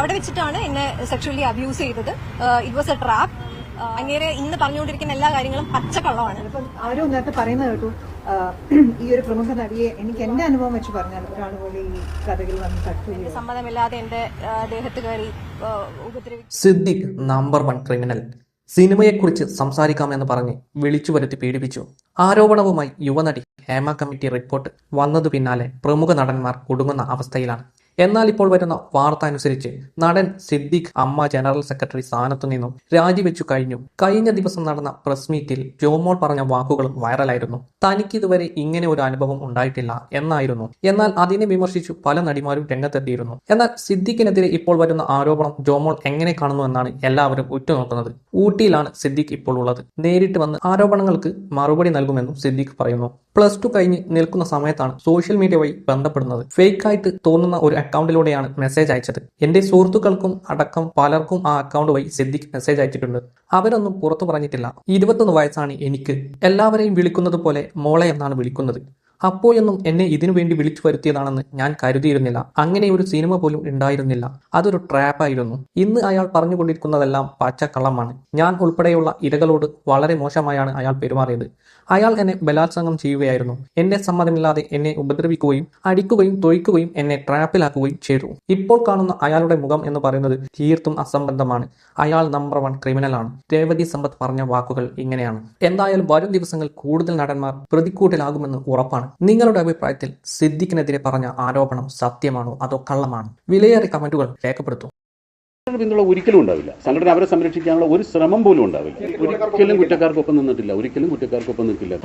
അവിടെ വെച്ചിട്ടാണ് എന്നെ സെക്ഷലി അബ്യൂസ് ചെയ്തത്. ഇറ്റ് വാസ് എ ട്രാപ്പ് അങ്ങേരെ ഇന്ന് പറഞ്ഞുകൊണ്ടിരിക്കുന്ന എല്ലാ കാര്യങ്ങളും പച്ചക്കള്ളമാണ്. ഇപ്പം ആരും നേരത്തെ പറയുന്നത് കേട്ടു. ഈ ഒരു പ്രമുഖ നടിയെ എനിക്ക് എന്റെ അനുഭവം വെച്ച് പറഞ്ഞാൽ ഒരാൾ പോലെ ഈ കഥകൾ വന്ന് തട്ടു സമ്മതമില്ലാതെ എന്റെ ദേഹത്ത് കയറി സിദ്ദിഖ് നമ്പർ വൺ ക്രിമിനൽ സിനിമയെക്കുറിച്ച് സംസാരിക്കാമെന്ന് പറഞ്ഞ് വിളിച്ചു വരുത്തി പീഡിപ്പിച്ചു. ആരോപണവുമായി യുവനടി ഹേമ കമ്മിറ്റി റിപ്പോർട്ട് വന്നതു പിന്നാലെ പ്രമുഖ നടന്മാർ കുടുങ്ങുന്ന അവസ്ഥയിലാണ്. എന്നാൽ ഇപ്പോൾ വരുന്ന വാർത്ത അനുസരിച്ച് നടൻ സിദ്ദിഖ് അമ്മ ജനറൽ സെക്രട്ടറി സ്ഥാനത്തു നിന്നും രാജിവെച്ചു കഴിഞ്ഞു. കഴിഞ്ഞ ദിവസം നടന്ന പ്രസ് മീറ്റിൽ ജോമോൾ പറഞ്ഞ വാക്കുകളും വൈറലായിരുന്നു. തനിക്ക് ഇതുവരെ ഇങ്ങനെ ഒരു അനുഭവം ഉണ്ടായിട്ടില്ല എന്നായിരുന്നു. എന്നാൽ അതിനെ വിമർശിച്ചു പല നടിമാരും രംഗത്തെത്തിയിരുന്നു. എന്നാൽ സിദ്ദിഖിനെതിരെ ഇപ്പോൾ വരുന്ന ആരോപണം ജോമോൾ എങ്ങനെ കാണുന്നു എന്നാണ് എല്ലാവരും ഉറ്റുനോക്കുന്നത്. ഊട്ടിയിലാണ് സിദ്ദിഖ് ഇപ്പോൾ ഉള്ളത്. നേരിട്ട് വന്ന് ആരോപണങ്ങൾക്ക് മറുപടി നൽകുമെന്നും സിദ്ദിഖ് പറയുന്നു. പ്ലസ് ടു കഴിഞ്ഞ് നിൽക്കുന്ന സമയത്താണ് സോഷ്യൽ മീഡിയ വഴി ബന്ധപ്പെടുന്നത്. ഫേക്ക് ആയിട്ട് തോന്നുന്ന ഒരു അക്കൗണ്ടിലൂടെയാണ് മെസ്സേജ് അയച്ചത്. എന്റെ സുഹൃത്തുക്കൾക്കും അടക്കം പലർക്കും ആ അക്കൗണ്ട് വഴി സിദ്ദിഖ് മെസ്സേജ് അയച്ചിട്ടുണ്ട്. അവരൊന്നും പുറത്തു പറഞ്ഞിട്ടില്ല. ഇരുപത്തൊന്ന് വയസ്സാണ് എനിക്ക്. എല്ലാവരെയും വിളിക്കുന്നത് പോലെ മോളെ എന്നാണ് വിളിക്കുന്നത്. അപ്പോഴൊന്നും എന്നെ ഇതിനു വേണ്ടി വിളിച്ചു വരുത്തിയതാണെന്ന് ഞാൻ കരുതിയിരുന്നില്ല. അങ്ങനെ ഒരു സിനിമ പോലും ഉണ്ടായിരുന്നില്ല. അതൊരു ട്രാപ്പായിരുന്നു. ഇന്ന് അയാൾ പറഞ്ഞുകൊണ്ടിരിക്കുന്നതെല്ലാം പച്ചക്കള്ളമാണ്. ഞാൻ ഉൾപ്പെടെയുള്ള ഇരകളോട് വളരെ മോശമായാണ് അയാൾ പെരുമാറിയത്. അയാൾ എന്നെ ബലാത്സംഗം ചെയ്യുകയായിരുന്നു. എന്റെ സമ്മതമില്ലാതെ എന്നെ ഉപദ്രവിക്കുകയും അടിക്കുകയും തൊഴിക്കുകയും എന്നെ ട്രാപ്പിലാക്കുകയും ചെയ്തു. ഇപ്പോൾ കാണുന്ന അയാളുടെ മുഖം എന്ന് പറയുന്നത് തീർത്തും അസംബന്ധമാണ്. അയാൾ നമ്പർ വൺ ക്രിമിനലാണ് രേവതി സമ്പത്ത് പറഞ്ഞ വാക്കുകൾ ഇങ്ങനെയാണ്. എന്തായാലും വരും ദിവസങ്ങൾ കൂടുതൽ നടന്മാർ പ്രതിക്കൂട്ടിലാകുമെന്ന് ഉറപ്പാണ്. നിങ്ങളുടെ അഭിപ്രായത്തിൽ സിദ്ദിഖിനെതിരെ പറഞ്ഞ ആരോപണം സത്യമാണോ അതോ കള്ളമാണോ? വിലയേറിയ കമന്റുകൾ രേഖപ്പെടുത്തൂ. പിന്തുണ ഒരിക്കലും ഉണ്ടാവില്ല. സംഘടന അവരെ സംരക്ഷിക്കാനുള്ള ഒരു ശ്രമം പോലും ഉണ്ടാവില്ല. ഒരിക്കലും കുറ്റക്കാർക്കൊപ്പം നിന്നിട്ടില്ല. ഒരിക്കലും കുറ്റക്കാർക്കൊപ്പം നിൽക്കില്ല.